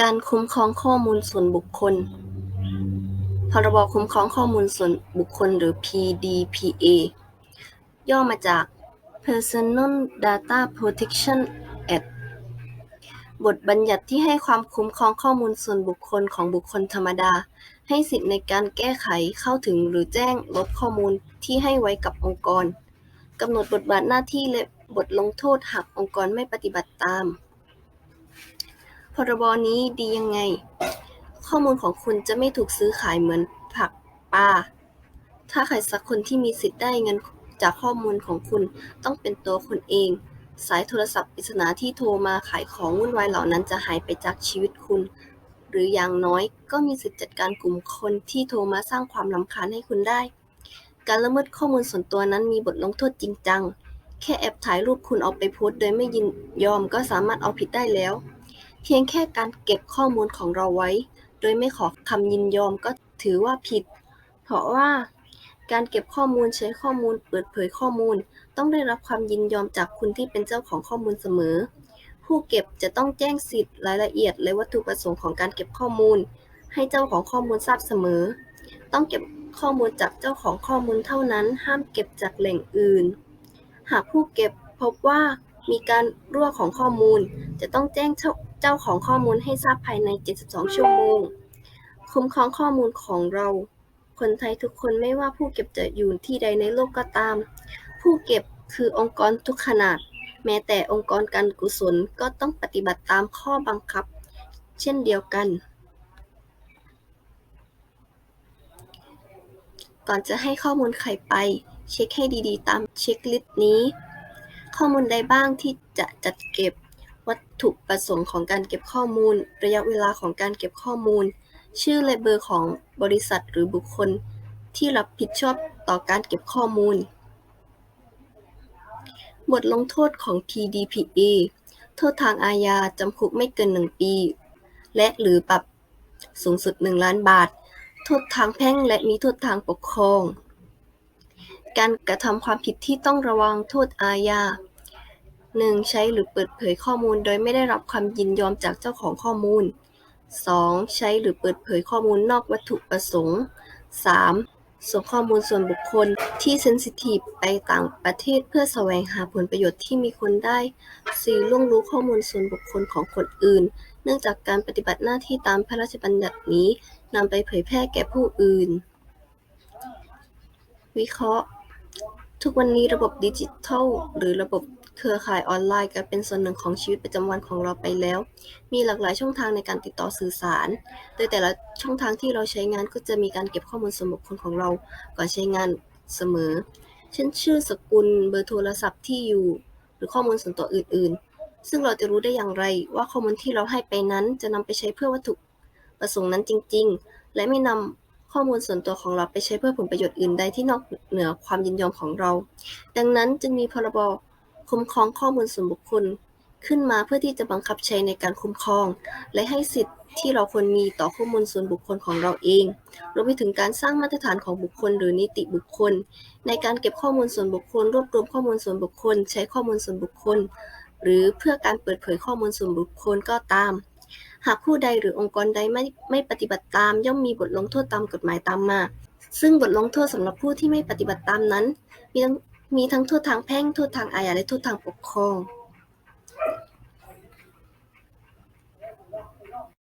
การคุ้มครองข้อมูลส่วนบุคคล พรบ คุ้มครองข้อมูลส่วนบุคคลหรือ PDPA ย่อมาจาก Personal Data Protection Act บทบัญญัติที่ให้ความคุ้มครองข้อมูลส่วนบุคคลของบุคคลธรรมดา ให้สิทธิในการแก้ไขเข้าถึงหรือแจ้งลบข้อมูลที่ให้ไว้กับองค์กรกำหนดบทบาทหน้าที่และบทลงโทษหากองค์กรไม่ปฏิบัติตาม พรบนี้ดียังไง ข้อมูลของคุณจะไม่ถูกซื้อขายเหมือนผักปลา ถ้าใครสักคนที่มีสิทธิ์ได้เงินจากข้อมูลของคุณต้องเป็นตัวคุณเอง สายโทรศัพท์ปริศนาที่โทรมาขายของวุ่นวายเหล่านั้นจะหายไปจากชีวิตคุณ หรืออย่างน้อยก็มีสิทธิ์จัดการกลุ่มคนที่โทรมาสร้างความรำคาญให้คุณได้ การละเมิดข้อมูลส่วนตัวนั้นมีบทลงโทษจริงจัง แค่แอบถ่ายรูปคุณเอาไปโพสต์โดยไม่ยินยอมก็สามารถเอาผิดได้แล้ว เพียงแค่การเก็บข้อมูลของเราไว้ โดยไม่ขอคำยินยอมก็ถือว่าผิด เพราะว่า การเก็บข้อมูลใช้ข้อมูล เปิดเผยข้อมูล ต้องได้รับความยินยอมจากคุณที่เป็นเจ้าของข้อมูลเสมอ ผู้เก็บจะต้องแจ้งสิทธิ์รายละเอียด และวัตถุประสงค์ของการเก็บข้อมูล ให้เจ้าของข้อมูลทราบเสมอ ต้องเก็บข้อมูลจากเจ้าของข้อมูลเท่านั้น ห้ามเก็บจากแหล่งอื่น หากผู้เก็บพบว่ามีการรั่วของข้อมูล จะต้องแจ้ง เจ้าของข้อมูลให้ทราบภายใน 72 ชั่วโมง คุ้มครองข้อมูลของเรา คนไทยทุกคนไม่ว่าผู้เก็บจะอยู่ที่ใดในโลกก็ตาม ผู้เก็บคือองค์กรทุกขนาด แม้แต่องค์กรการกุศลก็ต้องปฏิบัติตามข้อบังคับ เช่นเดียวกัน ก่อนจะให้ข้อมูลใครไป เช็คให้ดีๆ ตามเช็คลิสต์นี้ ข้อมูลใดบ้างที่จะจัดเก็บ ถุประสงค์ของการเก็บข้อมูล ระยะเวลาของการเก็บข้อมูล ชื่อและเบอร์ของบริษัทหรือบุคคล ที่รับผิดชอบต่อการเก็บข้อมูล บทลงโทษของ PDPA โทษทางอาญาจำคุกไม่เกิน 1 ปี และหรือปรับสูงสุด 1 ล้านบาท โทษทางแพ่งและมีโทษทางปกครอง การกระทำความผิดที่ต้องระวังโทษอาญา 1. ใช้หรือเปิดเผยข้อมูล โดยไม่ได้รับความยินยอมจากเจ้าของข้อมูล 2. ใช้หรือเปิดเผยข้อมูลนอกวัตถุประสงค์ 3. ส่งข้อมูลส่วนบุคคลที่เซนซิทีฟไปต่างประเทศเพื่อแสวงหาผลประโยชน์ที่มีคนได้ 4. ล่วงรู้ข้อมูลส่วนบุคคลของคนอื่น เนื่องจากการปฏิบัติหน้าที่ตามพระราชบัญญัตินี้นำไปเผยแพร่แก่ผู้อื่น วิเคราะห์ ทุกวันนี้ระบบดิจิทัล หรือระบบเครือข่ายออนไลน์กลายเป็นส่วนหนึ่งของชีวิตประจำวันของเราไปแล้ว มีหลากหลายช่องทางในการติดต่อสื่อสาร โดยแต่ละช่องทางที่เราใช้งานก็จะมีการเก็บข้อมูลส่วนบุคคลของเรา ก่อนใช้งานเสมอ เช่นชื่อสกุล เบอร์โทรศัพท์ที่อยู่ หรือข้อมูลส่วนตัวอื่น ๆ ซึ่งเราจะรู้ได้อย่างไร ว่าข้อมูลที่เราให้ไปนั้นจะนำไปใช้เพื่อวัตถุประสงค์นั้นจริง ๆ และไม่นำ ข้อมูลส่วนตัวของเราไปใช้เพื่อผลประโยชน์อื่นใดที่นอกเหนือความยินยอมของเรา ดังนั้นจึงมีพรบคุ้มครองข้อมูลส่วนบุคคลขึ้นมาเพื่อที่จะบังคับใช้ในการคุ้มครอง และให้สิทธิ์ที่เราควรมีต่อข้อมูลส่วนบุคคลของเราเอง รวมไปถึงการสร้างมาตรฐานของบุคคลหรือนิติบุคคล ในการเก็บข้อมูลส่วนบุคคล รวบรวมข้อมูลส่วนบุคคล ใช้ข้อมูลส่วนบุคคล หรือเพื่อการเปิดเผยข้อมูลส่วนบุคคลก็ตาม หากผู้ใดหรือองค์กรใดไม่ไม่ปฏิบัติตาม ย่อมมีบทลงโทษตามกฎหมายตามมา ซึ่งบทลงโทษสำหรับผู้ที่ไม่ปฏิบัติตามนั้น มีทั้งมีทั้งโทษทางแพ่ง โทษทางอาญาและโทษทางปกครอง